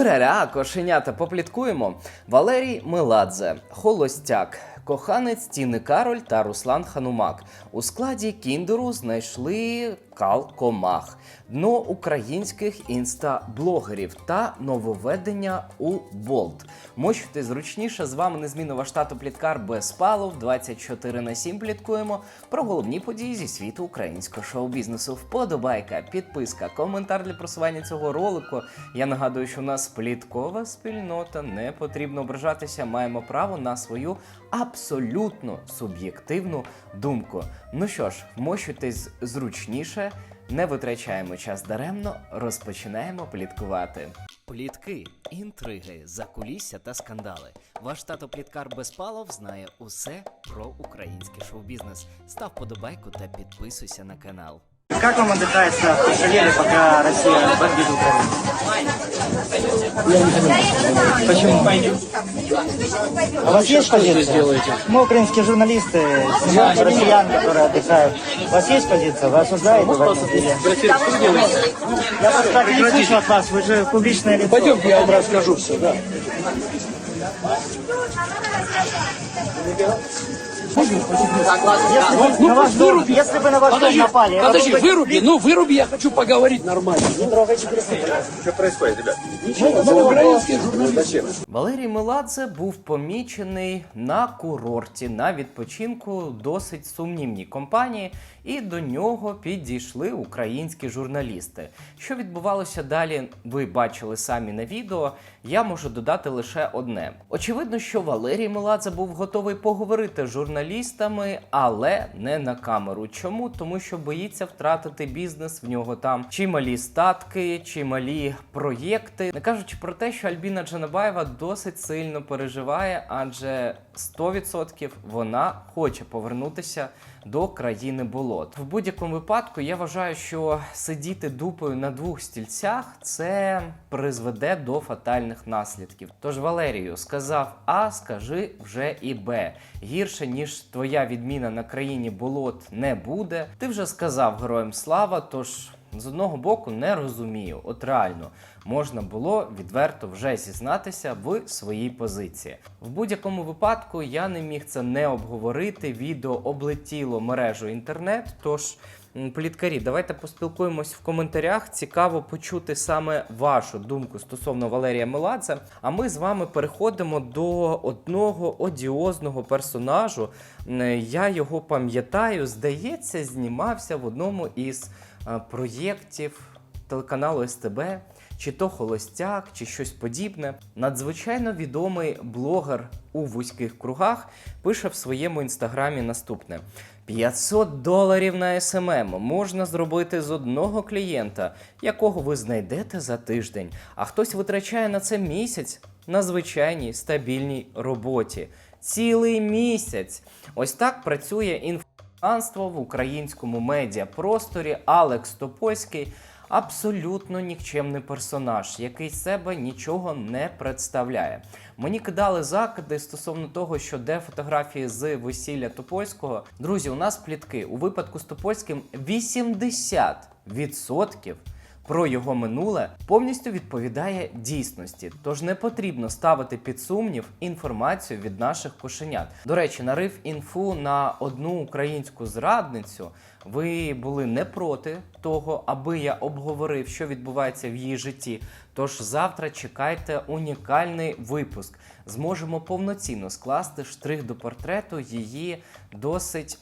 Ураря, кошенята, попліткуємо. Валерій Меладзе, Холостяк, коханець Тіни Кароль та Руслан Ханумак. У складі Кіндеру знайшли Кал Комах, дно українських інстаблогерів та нововведення у Болт. Мочте зручніше. З вами незмінно ваш тато Пліткар без палов. 24 на 7 пліткуємо про головні події зі світу українського шоу-бізнесу. Вподобайка, підписка, коментар для просування цього ролику. Я нагадую, що у нас пліткова спільнота. Не потрібно ображатися. Маємо право на свою абсолютно суб'єктивну думку. Ну що ж, вмощуйтесь зручніше. Не витрачаємо час даремно, розпочинаємо пліткувати. Плітки, інтриги, закулісся та скандали. Ваш тато Пліткар Безпалов знає усе про український шоу-бізнес. Став подобайку та підписуйся на канал. Как вам отдыхается в Кишиневе, пока Россия бомбит Украину? Почему? А у вас есть позиция? Мы украинские журналисты, снимаем россиян, которые отдыхают. У вас есть позиция? Вы осуждаете? Или- Я просто так не слышу от вас, вы же публичное лицо. Пойдемте, я вам расскажу все, да. Если бы на ваш дом, если бы на ваш дом Подожди, напали, это подожди, был бы- выруби, ну выруби, я хочу поговорить нормально. Не трогайте телефон. Что происходит, ребят? Это украинские журналисты. Зачем? Валерій Меладзе був помічений на курорті на відпочинку досить сумнівній компанії, і до нього підійшли українські журналісти. Що відбувалося далі, ви бачили самі на відео. Я можу додати лише одне. Очевидно, що Валерій Меладзе був готовий поговорити з журналістами, але не на камеру. Чому? Тому що боїться втратити бізнес. В нього там чи малі статки, чи малі проєкти. Не кажучи про те, що Альбіна Джанабаєва досить сильно переживає, адже 100% вона хоче повернутися до країни болот. В будь-якому випадку я вважаю, що сидіти дупою на двох стільцях це призведе до фатальних наслідків. Тож Валерію сказав А, скажи вже і Б. Гірше ніж твоя відміна на країні болот не буде. Ти вже сказав героям слава, тож. З одного боку не розумію, от реально можна було відверто вже зізнатися в своїй позиції. В будь-якому випадку я не міг це не обговорити. Відео облетіло мережу інтернет. Тож, пліткарі, давайте поспілкуємось в коментарях. Цікаво почути саме вашу думку стосовно Валерія Меладзе. А ми з вами переходимо до одного одіозного персонажу. Я його пам'ятаю, здається, знімався в одному із проєктів телеканалу СТБ, чи то Холостяк, чи щось подібне. Надзвичайно відомий блогер у вузьких кругах пише в своєму інстаграмі наступне: 500 доларів на СММ можна зробити з одного клієнта, якого ви знайдете за тиждень. А хтось витрачає на це місяць на звичайній стабільній роботі. Цілий місяць. Ось так працює інф. Панство в українському медіапросторі Алекс Топольський абсолютно нікчемний персонаж, який себе нічого не представляє. Мені кидали закиди стосовно того, що де фотографії з весілля Топольського. Друзі, у нас плітки. У випадку з Топольським 80% про його минуле повністю відповідає дійсності, тож не потрібно ставити під сумнів інформацію від наших кошенят. До речі, нарив інфу на одну українську зрадницю. Ви були не проти того, аби я обговорив, що відбувається в її житті. Тож завтра чекайте унікальний випуск. Зможемо повноцінно скласти штрих до портрету її досить,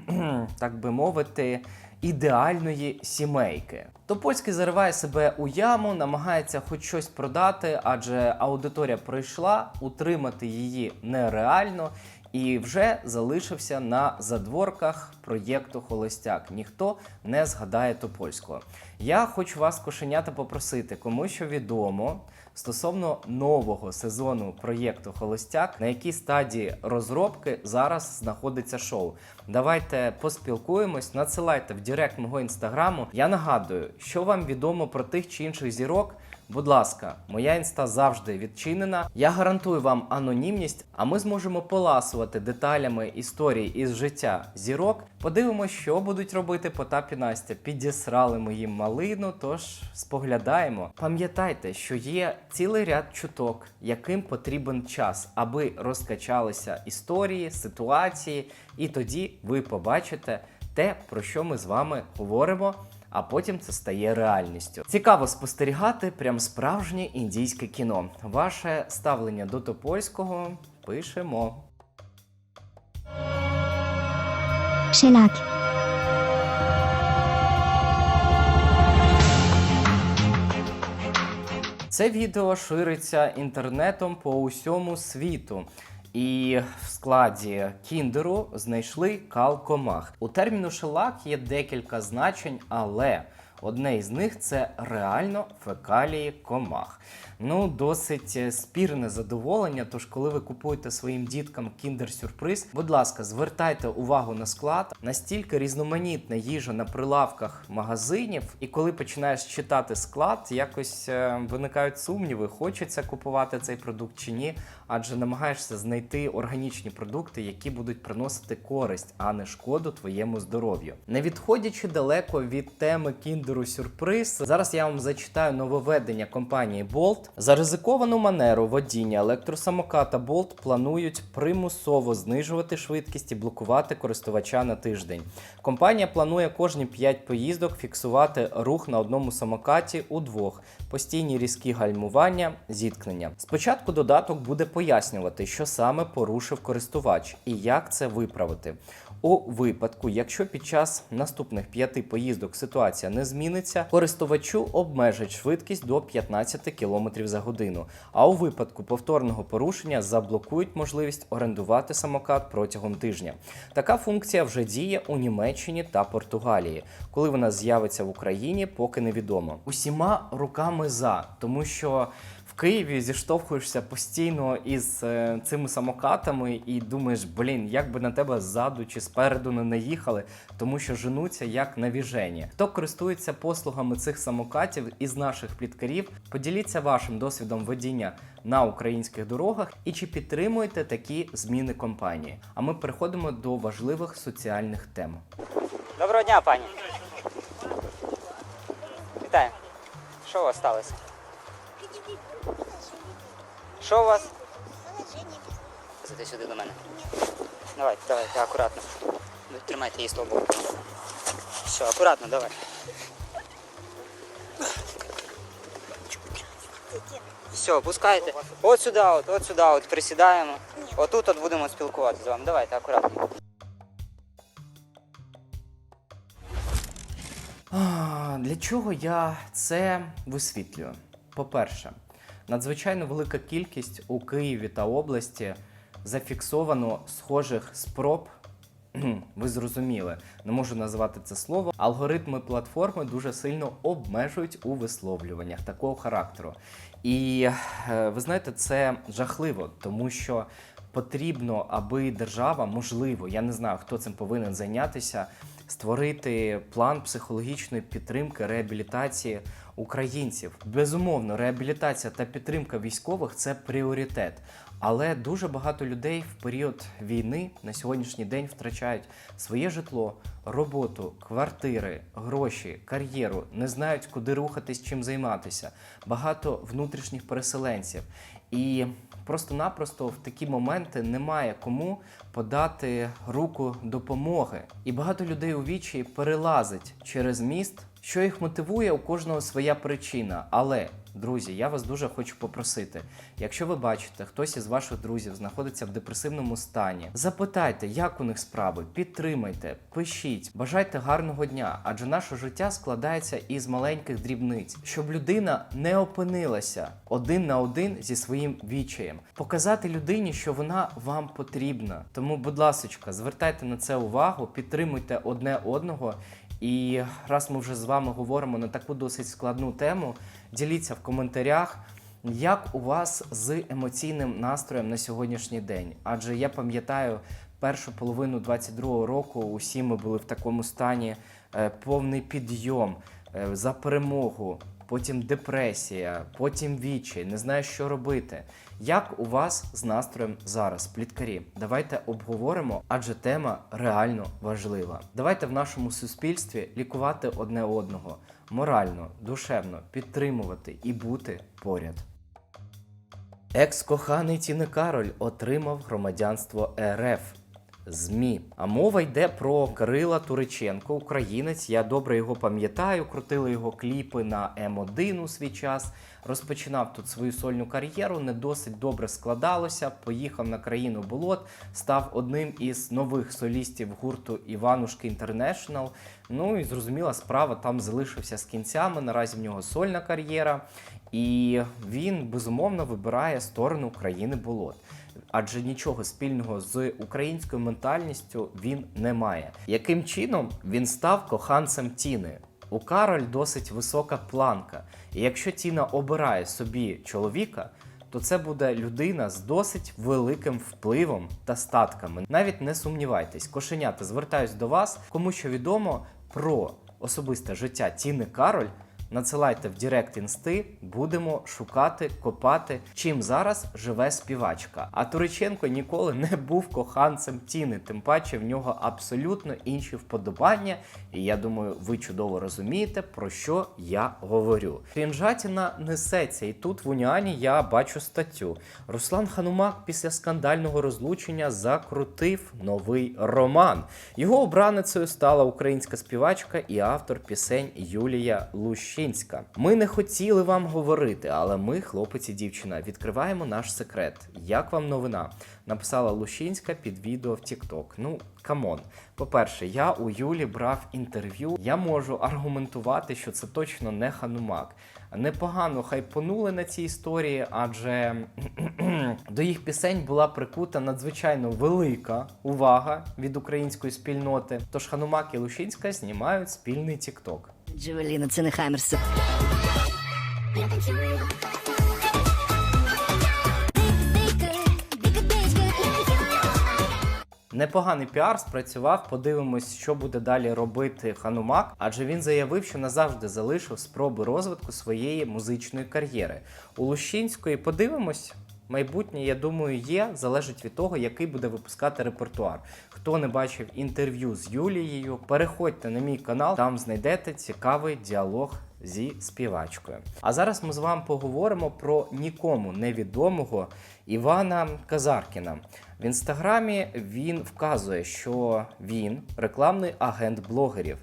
так би мовити, ідеальної сімейки. Топольський зариває себе у яму, намагається хоч щось продати, адже аудиторія пройшла, утримати її нереально. І вже залишився на задворках проєкту Холостяк. Ніхто не згадає Топольського. Я хочу вас, кошенята, попросити, кому що відомо стосовно нового сезону проєкту Холостяк, на якій стадії розробки зараз знаходиться шоу. Давайте поспілкуємось, надсилайте в Директ мого інстаграму. Я нагадую, що вам відомо про тих чи інших зірок. Будь ласка, моя інста завжди відчинена. Я гарантую вам анонімність, а ми зможемо поласувати деталями історій із життя зірок. Подивимось, що будуть робити Потап і Настя. Підісрали ми їм малину, тож споглядаємо. Пам'ятайте, що є цілий ряд чуток, яким потрібен час, аби розкачалися історії, ситуації, і тоді ви побачите те, про що ми з вами говоримо а потім це стає реальністю. Цікаво спостерігати прям справжнє індійське кіно. Ваше ставлення до топольського пишемо. Шеляк. Це відео шириться інтернетом по усьому світу. І в складі кіндеру знайшли калкомах. У терміну шелак є декілька значень, але одне із них це реально фекалії комах. Ну, досить спірне задоволення. Тож, коли ви купуєте своїм діткам кіндер-сюрприз, будь ласка, звертайте увагу на склад. Настільки різноманітна їжа на прилавках магазинів, і коли починаєш читати склад, якось е, виникають сумніви, хочеться купувати цей продукт чи ні, адже намагаєшся знайти органічні продукти, які будуть приносити користь, а не шкоду твоєму здоров'ю. Не відходячи далеко від теми кіндеру сюрприз, зараз я вам зачитаю нововведення компанії Bolt. За ризиковану манеру водіння електросамоката Bolt планують примусово знижувати швидкість і блокувати користувача на тиждень. Компанія планує кожні 5 поїздок фіксувати рух на одному самокаті у двох, постійні різкі гальмування, зіткнення. Спочатку додаток буде пояснювати, що саме порушив користувач і як це виправити. У випадку, якщо під час наступних п'яти поїздок ситуація не зміниться, користувачу обмежать швидкість до 15 км за годину. А у випадку повторного порушення заблокують можливість орендувати самокат протягом тижня. Така функція вже діє у Німеччині та Португалії. Коли вона з'явиться в Україні, поки невідомо. Усіма руками за, тому що. В Києві зіштовхуєшся постійно із е, цими самокатами і думаєш, блін, як би на тебе ззаду чи спереду не наїхали, тому що женуться як навіжені. Хто користується послугами цих самокатів із наших пліткарів, поділіться вашим досвідом водіння на українських дорогах і чи підтримуєте такі зміни компанії. А ми переходимо до важливих соціальних тем. Доброго дня, пані. Вітаю. Що у вас сталося? Що у вас? Зайди сюди до мене. Давайте, давайте, акуратно. Тримайте її з. Все, акуратно, давай. Все, пускайте. От сюди, от, от сюди, от присідаємо. Отут от будемо спілкуватися з вами. Давайте, акуратно. Для чого я це висвітлюю? По-перше, надзвичайно велика кількість у Києві та області зафіксовано схожих спроб. Ви зрозуміли, не можу називати це слово. Алгоритми платформи дуже сильно обмежують у висловлюваннях такого характеру. І е, ви знаєте, це жахливо, тому що потрібно, аби держава, можливо, я не знаю, хто цим повинен зайнятися, створити план психологічної підтримки, реабілітації українців. Безумовно, реабілітація та підтримка військових це пріоритет. Але дуже багато людей в період війни на сьогоднішній день втрачають своє житло, роботу, квартири, гроші, кар'єру, не знають, куди рухатись, чим займатися. Багато внутрішніх переселенців. І просто-напросто в такі моменти немає кому подати руку допомоги. І багато людей у вічі перелазить через міст. Що їх мотивує, у кожного своя причина. Але, друзі, я вас дуже хочу попросити: якщо ви бачите, хтось із ваших друзів знаходиться в депресивному стані, запитайте, як у них справи, підтримайте, пишіть, бажайте гарного дня, адже наше життя складається із маленьких дрібниць, щоб людина не опинилася один на один зі своїм вічаєм, показати людині, що вона вам потрібна. Тому, будь ласочка, звертайте на це увагу, підтримуйте одне одного. І раз ми вже з вами говоримо на таку досить складну тему, діліться в коментарях, як у вас з емоційним настроєм на сьогоднішній день. Адже я пам'ятаю першу половину 22-го року, усі ми були в такому стані е, повний підйом е, за перемогу. Потім депресія, потім відчай, не знаєш, що робити. Як у вас з настроєм зараз, пліткарі? Давайте обговоримо, адже тема реально важлива. Давайте в нашому суспільстві лікувати одне одного морально, душевно, підтримувати і бути поряд. Екс-коханий Тіни Кароль отримав громадянство РФ. ЗМІ. А мова йде про Кирила Туриченко, українець. Я добре його пам'ятаю. Крутили його кліпи на М1 у свій час. Розпочинав тут свою сольну кар'єру, не досить добре складалося. Поїхав на країну болот, став одним із нових солістів гурту Іванушки Інтернешнл. Ну і зрозуміла справа, там залишився з кінцями. Наразі в нього сольна кар'єра, і він безумовно вибирає сторону країни болот адже нічого спільного з українською ментальністю він не має. Яким чином він став коханцем Тіни? У Кароль досить висока планка, і якщо Тіна обирає собі чоловіка, то це буде людина з досить великим впливом та статками. Навіть не сумнівайтесь, кошенята, звертаюсь до вас, кому що відомо про особисте життя Тіни Кароль. Надсилайте в Директ інсти, будемо шукати, копати, чим зараз живе співачка. А Туриченко ніколи не був коханцем Тіни, тим паче в нього абсолютно інші вподобання. І я думаю, ви чудово розумієте, про що я говорю. Крінжатіна несеться, і тут в Уніані я бачу статтю. Руслан Ханумак після скандального розлучення закрутив новий роман. Його обраницею стала українська співачка і автор пісень Юлія Лущинська. Ми не хотіли вам говорити, але ми, хлопець і дівчина, відкриваємо наш секрет. Як вам новина? Написала Лущинська під відео в TikTok. Ну, камон. По-перше, я у Юлі брав інтерв'ю. Я можу аргументувати, що це точно не ханумак. Непогано хайпонули на цій історії, адже до їх пісень була прикута надзвичайно велика увага від української спільноти. Тож Ханумак і Лущинська знімають спільний TikTok. Джевеліна, це не Хаммерс. Непоганий піар спрацював. Подивимось, що буде далі робити Ханумак, адже він заявив, що назавжди залишив спроби розвитку своєї музичної кар'єри. У Лущинської подивимось. Майбутнє, я думаю, є, залежить від того, який буде випускати репертуар. Хто не бачив інтерв'ю з Юлією, переходьте на мій канал, там знайдете цікавий діалог зі співачкою. А зараз ми з вами поговоримо про нікому невідомого Івана Казаркіна. В інстаграмі він вказує, що він рекламний агент блогерів.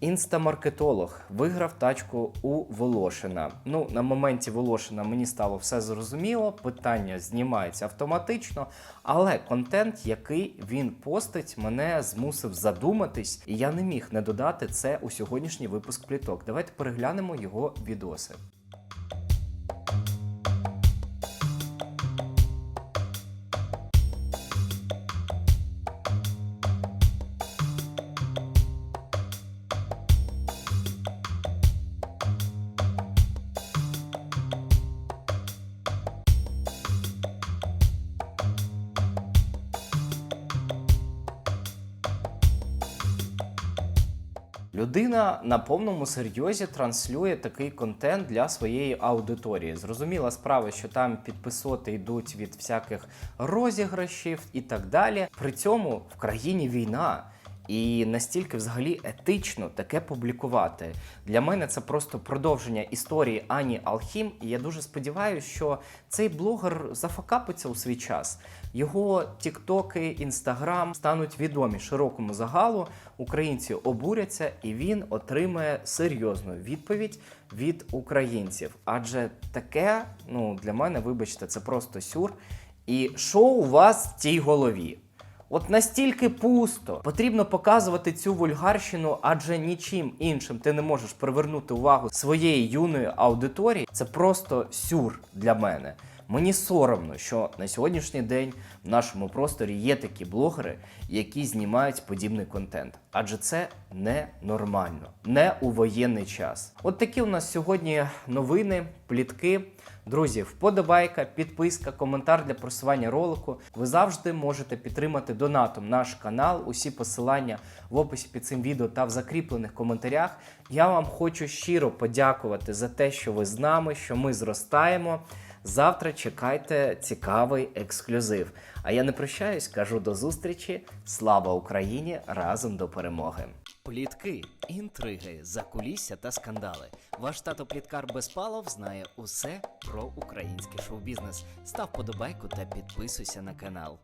Інстамаркетолог виграв тачку у Волошина. Ну, на моменті Волошина мені стало все зрозуміло. Питання знімається автоматично, але контент, який він постить, мене змусив задуматись, і я не міг не додати це у сьогоднішній випуск пліток. Давайте переглянемо його відоси. Людина на повному серйозі транслює такий контент для своєї аудиторії. Зрозуміла справа, що там підписоти йдуть від всяких розіграшів і так далі. При цьому в країні війна. І настільки взагалі етично таке публікувати. Для мене це просто продовження історії Ані Алхім. І я дуже сподіваюся, що цей блогер зафакапиться у свій час. Його тіктоки, інстаграм стануть відомі широкому загалу. Українці обуряться, і він отримає серйозну відповідь від українців. Адже таке, ну для мене, вибачте, це просто сюр. І що у вас в тій голові? От настільки пусто потрібно показувати цю вульгарщину, адже нічим іншим ти не можеш привернути увагу своєї юної аудиторії. Це просто сюр для мене. Мені соромно, що на сьогоднішній день в нашому просторі є такі блогери, які знімають подібний контент. Адже це ненормально, не у воєнний час. От такі у нас сьогодні новини, плітки. Друзі, вподобайка, підписка, коментар для просування ролику. Ви завжди можете підтримати донатом наш канал. Усі посилання в описі під цим відео та в закріплених коментарях. Я вам хочу щиро подякувати за те, що ви з нами, що ми зростаємо. Завтра чекайте цікавий ексклюзив. А я не прощаюсь, кажу до зустрічі. Слава Україні! Разом до перемоги! Плітки, інтриги, закулісся та скандали. Ваш тато Пліткар Безпалов знає усе про український шоу-бізнес. Став подобайку та підписуйся на канал.